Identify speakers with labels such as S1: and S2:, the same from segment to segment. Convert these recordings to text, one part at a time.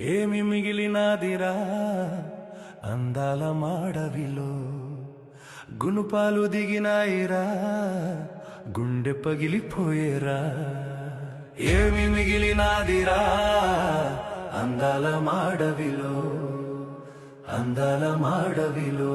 S1: ఏమి మిగిలినాదిరా? అందాల మాడవిలో గునుపాలు దిగినాయిరా? గుండె పగిలిపోయేరా? ఏమి మిగిలినాదిరా? అందాల మాడవిలో అందాల మాడవిలో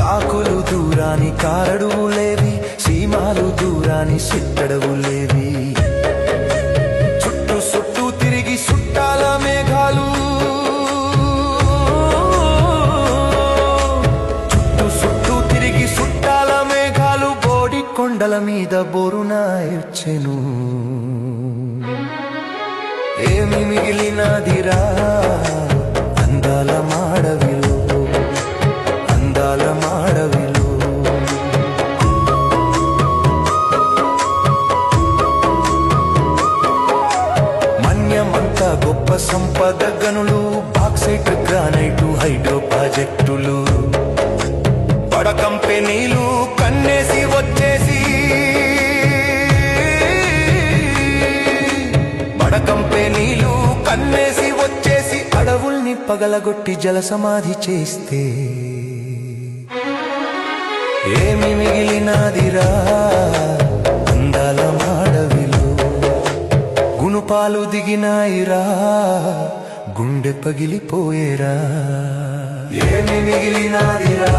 S1: కాకులు దూరాని కారడువులేవి సీమాలు దూరాని సిట్టడవులేవి చుట్టూ చుట్టూ తిరిగి చుట్టాల మేఘాలు. చుట్టూ చుట్టూ తిరిగి చుట్టాల మేఘాలు బోడి కొండల మీద బోరున ఇచ్చెను ఏమి మిగిలినదిరా? అందాల మాడ సంపద గనులు బాక్సైట్ గ్రానైట్ హైడ్రో ప్రాజెక్టులు. బడ కంపెనీలు కన్నేసి వచ్చేసి. బడ కంపెనీలు కన్నేసి వచ్చేసి. అడవుల్ని పగలగొట్టి జల సమాధి చేస్తే. ఏమి మిగిలినాదిరా? గుణపాలు దిగినాయిరా గుండె పగిలిపోయేరా. ఏమి మిగిలినాదిరా?